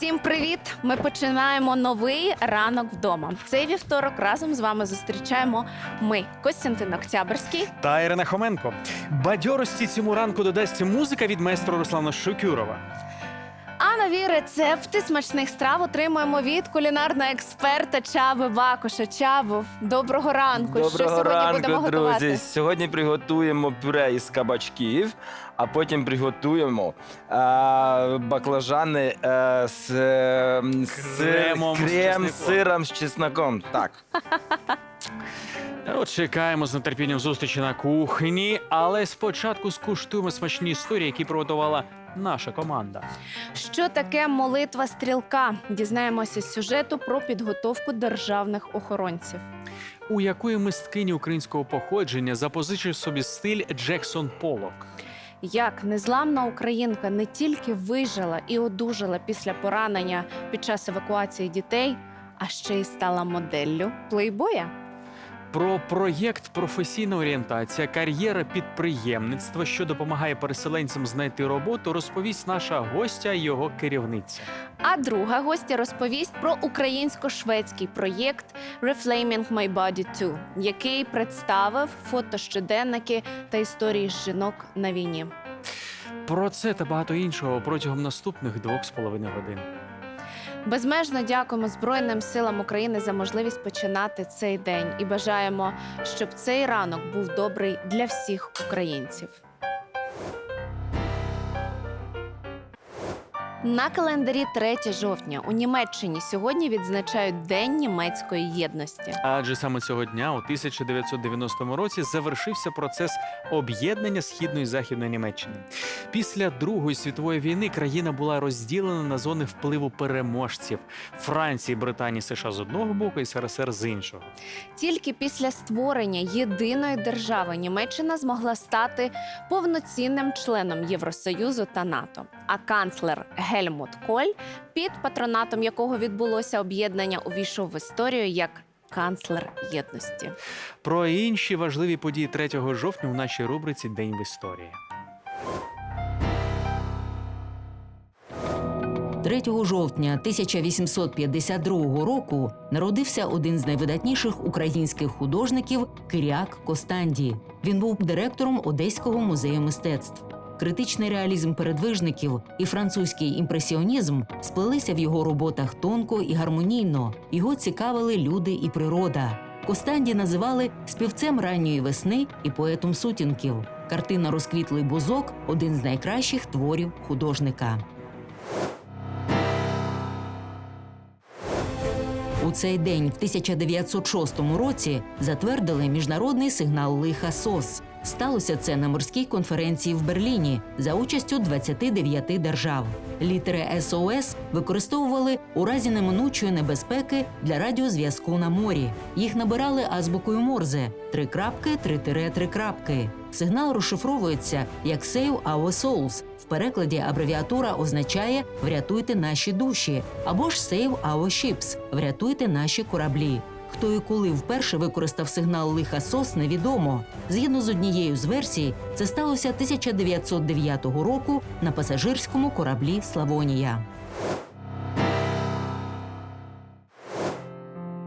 Всім привіт! Ми починаємо новий ранок вдома. Цей вівторок разом з вами зустрічаємо ми, Костянтин Октябрьський. Та Ірина Хоменко. Бадьорості цьому ранку додасть музика від майстра Руслана Шукюрова. Нові рецепти смачних страв отримуємо від кулінарного експерта Чаби Бакуша. Чабу, доброго ранку. Що Доброго сьогодні ранку, будемо друзі. готувати? Сьогодні приготуємо пюре із кабачків, а потім приготуємо а, баклажани з, е, з Кремом з крем з сиром з чесноком. Так. От чекаємо з нетерпінням зустрічі на кухні, але спочатку скуштуємо смачні історії, які приготувала наша команда. Що таке молитва стрілка? Дізнаємося з сюжету про підготовку державних охоронців. У якої мисткині українського походження запозичив собі стиль Джексон Полок. Як незламна українка не тільки вижила і одужала після поранення під час евакуації дітей, а ще й стала моделлю плейбоя. Про проєкт професійна орієнтація, кар'єра підприємництва, що допомагає переселенцям знайти роботу, розповість наша гостя, його керівниця. А друга гостя розповість про українсько-шведський проєкт Reflaming My Body 2, який представив фото щоденники та історії жінок на війні. Про це та багато іншого протягом наступних двох з половиною годин. Безмежно дякуємо Збройним силам України за можливість починати цей день і бажаємо, щоб цей ранок був добрий для всіх українців. На календарі 3 жовтня у Німеччині сьогодні відзначають День німецької єдності. Адже саме цього дня, у 1990 році, завершився процес об'єднання східної і західної Німеччини. Після Другої світової війни країна була розділена на зони впливу переможців Франції, Британії, США з одного боку і СРСР з іншого. Тільки після створення єдиної держави Німеччина змогла стати повноцінним членом Євросоюзу та НАТО. А канцлер Гельмут Коль, під патронатом якого відбулося об'єднання, увійшов в історію як канцлер єдності. Про інші важливі події 3 жовтня у нашій рубриці День в історії. 3 жовтня 1852 року народився один з найвидатніших українських художників Киряк Костанді. Він був директором Одеського музею мистецтв. Критичний реалізм передвижників і французький імпресіонізм сплелися в його роботах тонко і гармонійно. Його цікавили люди і природа. Костанді називали співцем ранньої весни і поетом сутінків. Картина Розквітлий бузок один з найкращих творів художника. У цей день, в 1906 році, затвердили міжнародний сигнал лиха СОС. Сталося це на морській конференції в Берліні за участю 29 держав. Літери СОС використовували у разі неминучої небезпеки для радіозв'язку на морі. Їх набирали азбукою Морзе три крапки, три тире, три крапки. Сигнал розшифровується як «Save our souls». В перекладі абревіатура означає Врятуйте наші душі або ж «Save our ships» Врятуйте наші кораблі. Хто і коли вперше використав сигнал лиха СОС, невідомо. Згідно з однією з версій, це сталося 1909 року на пасажирському кораблі Славонія.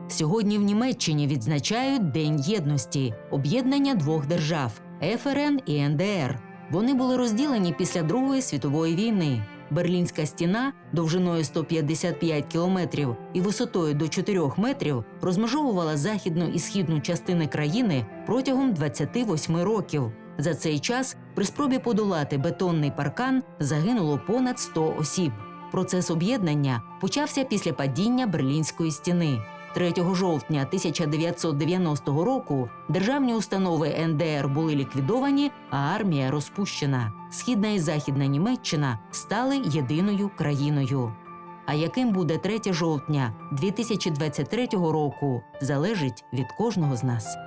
Сьогодні в Німеччині відзначають День єдності об'єднання двох держав ФРН і НДР. Вони були розділені після Другої світової війни. Берлінська стіна довжиною 155 кілометрів і висотою до 4 метрів розмежовувала західну і східну частини країни протягом 28 років. За цей час при спробі подолати бетонний паркан загинуло понад 100 осіб. Процес об'єднання почався після падіння Берлінської стіни. 3 жовтня 1990 року державні установи НДР були ліквідовані, а армія розпущена. Східна і західна Німеччина стали єдиною країною. А яким буде 3 жовтня 2023 року, залежить від кожного з нас.